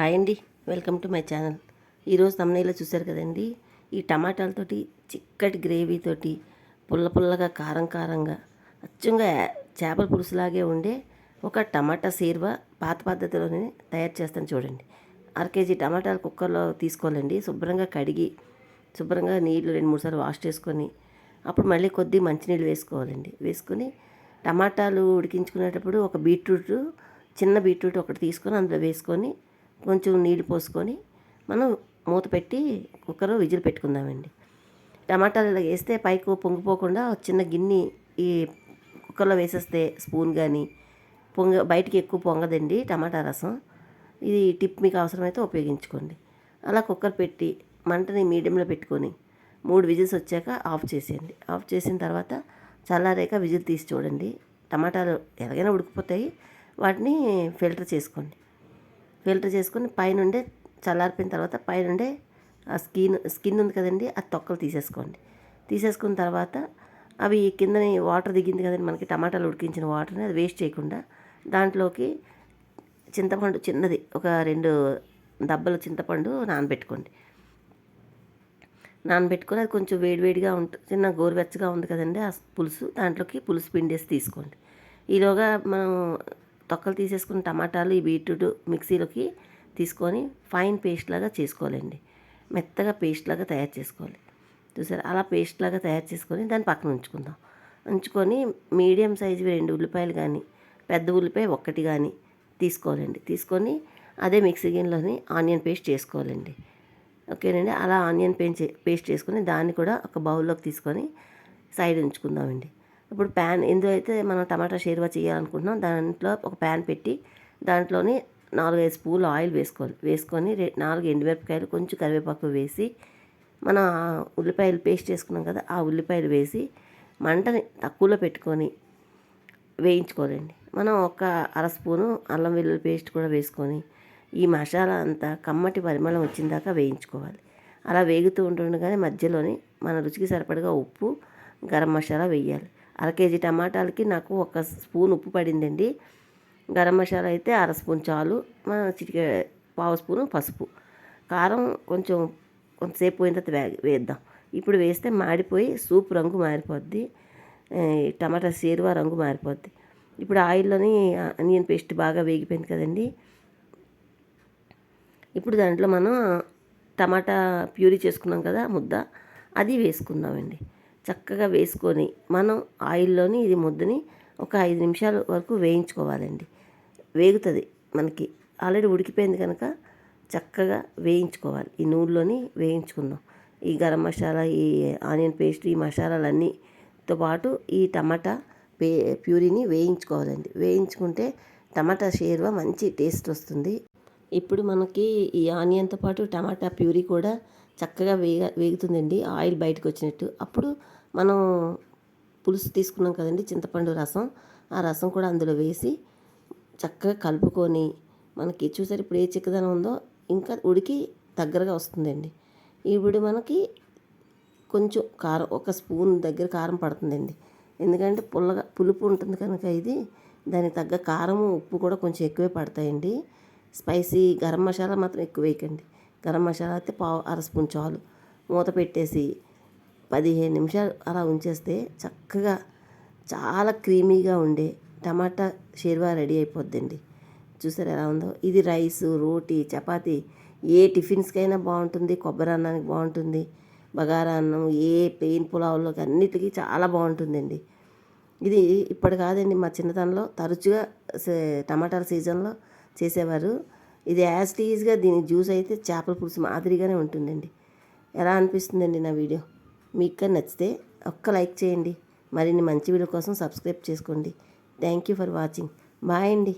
Hi అండి. Welcome to my channel. ఈరోజు తమ్నైలో చూశారు కదండి ఈ టమాటాలతోటి చిక్కటి గ్రేవీతోటి పుల్ల పుల్లగా కారం కారంగా అచ్చంగా చేపల పులుసులాగే ఉండే ఒక టమాటా సీర్వా పాత పద్ధతిలోనే తయారు చేస్తాను చూడండి. అర కేజీ టమాటాలు కుక్కర్లో తీసుకోవాలండి. శుభ్రంగా కడిగి శుభ్రంగా నీళ్ళు రెండు మూడు సార్లు వాష్ చేసుకొని అప్పుడు మళ్ళీ కొద్ది మంచినీళ్ళు వేసుకోవాలండి. వేసుకొని టమాటాలు ఉడికించుకునేటప్పుడు ఒక బీట్రూట్ చిన్న బీట్రూట్ ఒకటి తీసుకొని అందులో వేసుకొని కొంచెం నీళ్ళు పోసుకొని మనం మూత పెట్టి కుక్కర్ విజిల్ పెట్టుకుందామండి. టమాటాలు ఇలా వేస్తే పైకి పొంగిపోకుండా చిన్న గిన్నె ఈ కుక్కర్లో వేసేస్తే స్పూన్ కానీ పొంగ బయటికి ఎక్కువ పొంగదండి టమాటా రసం. ఇది టిప్ మీకు అవసరమైతే ఉపయోగించుకోండి. అలా కుక్కర్ పెట్టి మంటని మీడియంలో పెట్టుకొని మూడు విజిల్స్ వచ్చాక ఆఫ్ చేసేయండి. ఆఫ్ చేసిన తర్వాత చల్లారాక విజిల్ తీసి చూడండి. టమాటాలు ఎలాగైనా ఉడికిపోతాయి. వాటిని ఫిల్టర్ చేసుకోండి. ఫిల్టర్ చేసుకొని పైనుండే చల్లారిపోయిన తర్వాత పైనుండే ఆ స్కిన్ స్కిన్ ఉంది కదండి ఆ తొక్కలు తీసేసుకోండి. తీసేసుకున్న తర్వాత అవి కిందనే వాటర్ దిగింది కదండి మనకి టమాటాలు ఉడికించిన వాటర్ని అది వేస్ట్ చేయకుండా దాంట్లోకి చింతపండు చిన్నది ఒక రెండు దబ్బలు చింతపండు నానబెట్టుకోండి. నానబెట్టుకొని అది కొంచెం వేడివేడిగా ఉంటుంది చిన్న గోరువెచ్చగా ఉంది కదండి ఆ పులుసు దాంట్లోకి పులుసు పిండేసి తీసుకోండి. ఈలోగా మనం తొక్కలు తీసేసుకున్న టమాటాలు ఈ బీట్రూట్ మిక్సీలోకి తీసుకొని ఫైన్ పేస్ట్ లాగా చేసుకోవాలండి. మెత్తగా పేస్ట్ లాగా తయారు చేసుకోవాలి. చూసారు? అలా పేస్ట్ లాగా తయారు చేసుకొని దాన్ని పక్కన ఉంచుకుందాం. ఉంచుకొని మీడియం సైజు రెండు ఉల్లిపాయలు కానీ పెద్ద ఉల్లిపాయ ఒక్కటి కానీ తీసుకోవాలండి. తీసుకొని అదే మిక్సీ గిన్నెలోని ఆనియన్ పేస్ట్ చేసుకోవాలండి. ఓకేనండి? అలా ఆనియన్ పేస్ట్ చేసుకొని దాన్ని కూడా ఒక బౌల్లోకి తీసుకొని సైడ్ ఉంచుకుందామండి. ఇప్పుడు ప్యాన్ ఇందులో అయితే మనం టమాటా షేర్వా చేయాలనుకుంటున్నాం దాంట్లో ఒక ప్యాన్ పెట్టి దాంట్లోని నాలుగైదు స్పూన్లు ఆయిల్ వేసుకోవాలి. వేసుకొని రె నాలుగు ఎండుమిరపకాయలు కొంచెం కరివేపాకు వేసి మనం ఆ ఉల్లిపాయలు పేస్ట్ చేసుకున్నాం కదా ఆ ఉల్లిపాయలు వేసి మంటని తక్కువలో పెట్టుకొని వేయించుకోవాలండి. మనం ఒక అర స్పూను అల్లం వెల్లుల్లి పేస్ట్ కూడా వేసుకొని ఈ మసాలా అంతా కమ్మటి పరిమళం వచ్చిన దాకా వేయించుకోవాలి. అలా వేగుతూ ఉంటుండగానే మధ్యలోని మన రుచికి సరిపడగా ఉప్పు గరం మసాలా వేయాలి. అర కేజీ టమాటాలకి నాకు ఒక స్పూన్ ఉప్పు పడిందండి. గరం మసాలా అయితే అర స్పూన్ చాలు. చిటికే పావు స్పూను పసుపు. కారం కొంచెం కొంతసేపు పోయిన తర్వాత వే వేద్దాం. ఇప్పుడు వేస్తే మాడిపోయి సూప్ రంగు మారిపోద్ది. టమాటా సేరువా రంగు మారిపోద్ది. ఇప్పుడు ఆయిల్లోని ఆనియన్ పేస్ట్ బాగా వేగిపోయింది కదండి. ఇప్పుడు దాంట్లో మనం టమాటా ప్యూరీ చేసుకున్నాం కదా ముద్ద అది వేసుకుందామండి. చక్కగా వేసుకొని మనం ఆయిల్లోని ఇది ముద్దని ఒక ఐదు నిమిషాల వరకు వేయించుకోవాలండి. వేగుతుంది మనకి. ఆల్రెడీ ఉడికిపోయింది కనుక చక్కగా వేయించుకోవాలి. ఈ నూనెలోని వేయించుకుందాం. ఈ గరం మసాలా ఈ ఆనియన్ పేస్ట్ ఈ మసాలాలన్నీతో పాటు ఈ టమాటా పే ప్యూరీని వేయించుకోవాలండి. వేయించుకుంటే టమాటా షేర్వా మంచి టేస్ట్ వస్తుంది. ఇప్పుడు మనకి ఈ ఆనియన్తో పాటు టమాటా ప్యూరీ కూడా చక్కగా వేగ వేగుతుందండి ఆయిల్ బయటకు వచ్చినట్టు అప్పుడు మనం పులుసు తీసుకున్నాం కదండి చింతపండు రసం. ఆ రసం కూడా అందులో వేసి చక్కగా కలుపుకొని మనకి చూసారు ఇప్పుడు ఏ చిక్కదనం ఉందో ఇంకా ఉడికి దగ్గరగా వస్తుందండి. ఇప్పుడు మనకి కొంచెం కారం ఒక స్పూన్ దగ్గర కారం పడుతుందండి. ఎందుకంటే పుల్లగా పులుపు ఉంటుంది కనుక ఇది దానికి తగ్గ కారం ఉప్పు కూడా కొంచెం ఎక్కువే పడతాయండి. స్పైసీ గరం మసాలా మాత్రం ఎక్కువ వేయకండి. గరం మసాలా అయితే పావు అర స్పూన్ చాలు. మూత పెట్టేసి పదిహేను నిమిషాలు అలా ఉంచేస్తే చక్కగా చాలా క్రీమీగా ఉండే టమాటా షేర్వా రెడీ అయిపోద్దండి. చూసారు ఎలా ఉందో? ఇది రైస్ రోటీ చపాతి ఏ టిఫిన్స్కైనా బాగుంటుంది కొబ్బరి అన్నానికి బాగుంటుంది బగారా అన్నం ఏ పెయిన్ పులావులోకి అన్నిటికీ చాలా బాగుంటుందండి. ఇది ఇప్పుడు కాదండి మా చిన్నతనంలో తరచుగా సే- టమాటాల సీజన్లో చేసేవారు. ఇది యాజ్ టీజ్గా దీని జ్యూస్ అయితే చేపల పులుసు మాదిరిగానే ఉంటుందండి. ఎలా అనిపిస్తుందండి నా వీడియో? మీకు కానీ నచ్చితే ఒక్క లైక్ చేయండి. మరిన్ని మంచి వీడియో కోసం సబ్స్క్రైబ్ చేసుకోండి. Thank you for watching. Bye అండి.